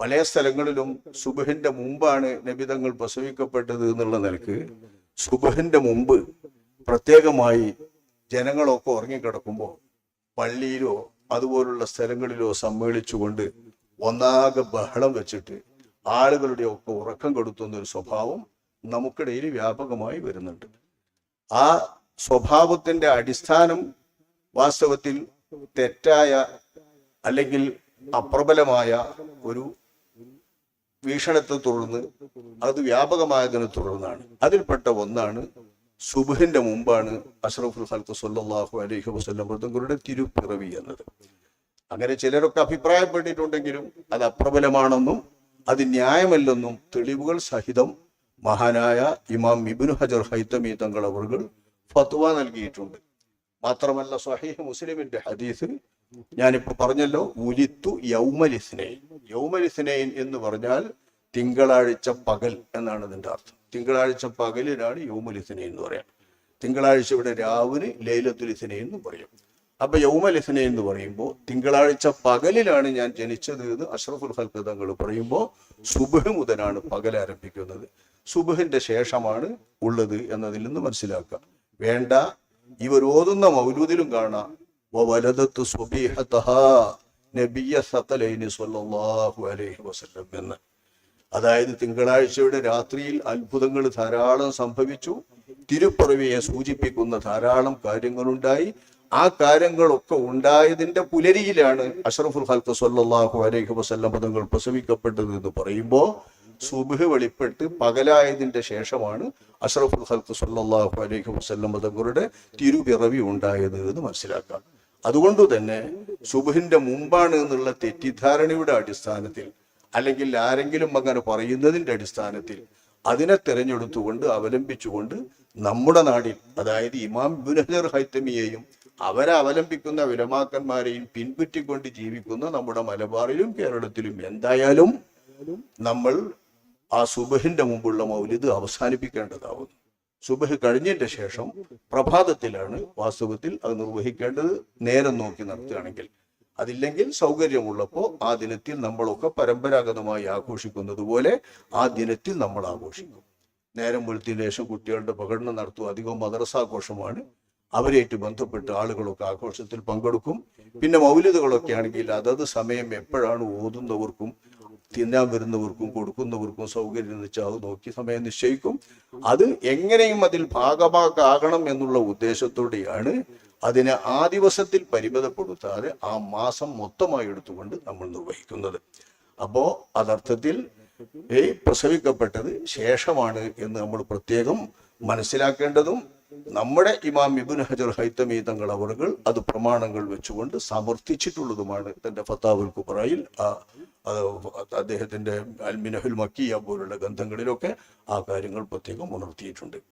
പല സ്ഥലങ്ങളിലും സുബഹിന്റെ മുമ്പാണ് നബിതങ്ങൾ പ്രസവിക്കപ്പെട്ടത് എന്നുള്ള നിലയ്ക്ക് സുബഹിന്റെ മുമ്പ് പ്രത്യേകമായി ജനങ്ങളൊക്കെ ഉറങ്ങിക്കിടക്കുമ്പോൾ പള്ളിയിലോ അതുപോലുള്ള സ്ഥലങ്ങളിലോ സമ്മേളിച്ചുകൊണ്ട് ഒന്നാകെ ബഹളം വെച്ചിട്ട് ആളുകളുടെ ഒക്കെ ഉറക്കം കെടുത്തുന്ന ഒരു സ്വഭാവം നമുക്കിടയിൽ വ്യാപകമായി വരുന്നുണ്ട്. ആ സ്വഭാവത്തിന്റെ അടിസ്ഥാനം വാസ്തവത്തിൽ തെറ്റായ അല്ലെങ്കിൽ അപ്രബലമായ ഒരു വീക്ഷണത്തെ തുടർന്ന് അത് വ്യാപകമായതിനെ തുടർന്നാണ്. അതിൽപ്പെട്ട ഒന്നാണ് സുബഹിന്റെ മുമ്പാണ് അഷ്റഫുൽ ഖൽക്ക് സൊല്ലാഹു അലൈഹി വസല്ലം മൃതങ്ങളുടെ തിരുപ്പിറവി എന്നത്. അങ്ങനെ ചിലരൊക്കെ അഭിപ്രായപ്പെട്ടിട്ടുണ്ടെങ്കിലും അത് അപ്രബലമാണെന്നും അത് ന്യായമല്ലെന്നും തെളിവുകൾ സഹിതം മഹാനായ ഇമാം ഇബ്നു ഹജർ ഹൈത്തമി തങ്ങൾ അവർ ഫത്വ നൽകിയിട്ടുണ്ട്. മാത്രമല്ല സഹീഹ് മുസ്ലിമിന്റെ ഹദീസ് ഞാനിപ്പോ പറഞ്ഞല്ലോ ഉലിത്തു യൗമലിസ്നൈൻ യൗമലിസ്നൈൻ എന്ന് പറഞ്ഞാൽ തിങ്കളാഴ്ച പകൽ എന്നാണ് ഇതിന്റെ അർത്ഥം. തിങ്കളാഴ്ച പകലിനാണ് യൗമലിസ്നൈൻ എന്ന് പറയാം. തിങ്കളാഴ്ച ഇവിടെ രാവിന് ലൈലത്തുലിസിനെ എന്ന് പറയും. അപ്പൊ യൗമലിസ്നൈൻ എന്ന് പറയുമ്പോൾ തിങ്കളാഴ്ച പകലിലാണ് ഞാൻ ജനിച്ചത് എന്ന് അഷ്റഫുൽ ഹൽക്ക് പറയുമ്പോൾ സുബഹ് മുതലാണ് പകൽ ആരംഭിക്കുന്നത്. സുബഹിന്റെ ശേഷമാണ് ഉള്ളത് എന്നതിൽ നിന്ന് മനസ്സിലാക്കുക. വേണ്ട ഇവർ ഓതുന്ന മൗലൂദിലും കാണാം. നബിയ സ്വല്ലല്ലാഹു അലൈഹി വസല്ലം എന്ന്. അതായത് തിങ്കളാഴ്ചയുടെ രാത്രിയിൽ അത്ഭുതങ്ങൾ ധാരാളം സംഭവിച്ചു. തിരുപ്പുറവിയെ സൂചിപ്പിക്കുന്ന ധാരാളം കാര്യങ്ങളുണ്ടായി. ആ കാര്യങ്ങളൊക്കെ ഉണ്ടായതിന്റെ പുലരിയിലാണ് അഷറഫുൽ ഹൽക്ക് സല്ലാഹു അലൈഹി വസല്ലം പദങ്ങൾ പ്രസവിക്കപ്പെട്ടത് എന്ന് പറയുമ്പോൾ സുബഹ് വെളിപ്പെട്ട് പകലായതിന്റെ ശേഷമാണ് അഷറഫുൽ ഹൽക്ക് സല്ലാഹു അലൈഹി വസല്ലം പദങ്ങളുടെ തിരുപിറവി ഉണ്ടായത് എന്ന് മനസ്സിലാക്കാം. അതുകൊണ്ട് തന്നെ സുബഹിന്റെ മുമ്പാണ് എന്നുള്ള തെറ്റിദ്ധാരണയുടെ അടിസ്ഥാനത്തിൽ അല്ലെങ്കിൽ ആരെങ്കിലും അങ്ങനെ പറയുന്നതിന്റെ അടിസ്ഥാനത്തിൽ അതിനെ തിരഞ്ഞെടുത്തുകൊണ്ട് അവലംബിച്ചുകൊണ്ട് നമ്മുടെ നാടിൽ അതായത് ഇമാം ബുനഹർ ഹൈത്തമിയെയും അവരെ അവലംബിക്കുന്ന വിലമാക്കന്മാരെയും പിൻപറ്റിക്കൊണ്ട് ജീവിക്കുന്ന നമ്മുടെ മലബാറിലും കേരളത്തിലും എന്തായാലും നമ്മൾ ആ സുബഹിന്റെ മുമ്പുള്ള മൗലിദ് അവസാനിപ്പിക്കേണ്ടതാവുന്നു. സുബഹ് കഴിഞ്ഞതിന്റെ ശേഷം പ്രഭാതത്തിലാണ് വാസ്തവത്തിൽ അത് നിർവഹിക്കേണ്ടത് നേരം നോക്കി നടത്തുകയാണെങ്കിൽ. അതില്ലെങ്കിൽ സൗകര്യമുള്ളപ്പോൾ ആ ദിനത്തിൽ നമ്മളൊക്കെ പരമ്പരാഗതമായി ആഘോഷിക്കുന്നത് പോലെ ആ ദിനത്തിൽ നമ്മൾ ആഘോഷിക്കും. നേരം വെളുത്തിന് ശേഷം കുട്ടികളുടെ പ്രകടനം നടത്തും അധികം മദ്രസാഘോഷമാണ്. അവരായിട്ട് ബന്ധപ്പെട്ട് ആളുകളൊക്കെ ആഘോഷത്തിൽ പങ്കെടുക്കും. പിന്നെ മൗലികകളൊക്കെ ആണെങ്കിൽ അതത് സമയം എപ്പോഴാണ് ഓതുന്നവർക്കും തിന്നാൻ വരുന്നവർക്കും കൊടുക്കുന്നവർക്കും സൗകര്യം വെച്ചാൽ അത് നോക്കി സമയം നിശ്ചയിക്കും. അത് എങ്ങനെയും അതിൽ ഭാഗമാക്കാകണം എന്നുള്ള ഉദ്ദേശത്തോടെയാണ് അതിനെ ആ ദിവസത്തിൽ പരിമിതപ്പെടുത്താതെ ആ മാസം മൊത്തമായി എടുത്തുകൊണ്ട് നമ്മൾ നിർവഹിക്കുന്നത്. അപ്പോ അതർത്ഥത്തിൽ ഈ പ്രസവിക്കപ്പെട്ടത് ശേഷമാണ് എന്ന് നമ്മൾ പ്രത്യേകം മനസ്സിലാക്കേണ്ടതും നമ്മുടെ ഇമാം ഇബുൻ ഹജർ ഹൈത്തമി തങ്ങൾ അവറുകൾ അത് പ്രമാണങ്ങൾ വെച്ചുകൊണ്ട് സമർത്ഥിച്ചിട്ടുള്ളതുമാണ് തന്റെ ഫത്താവുൽ കുബ്രയിൽ. ആ അദ്ദേഹത്തിന്റെ അൽമിനഹുൽ മക്കിയ പോലുള്ള ഗ്രന്ഥങ്ങളിലൊക്കെ ആ കാര്യങ്ങൾ പ്രത്യേകം ഉണർത്തിയിട്ടുണ്ട്.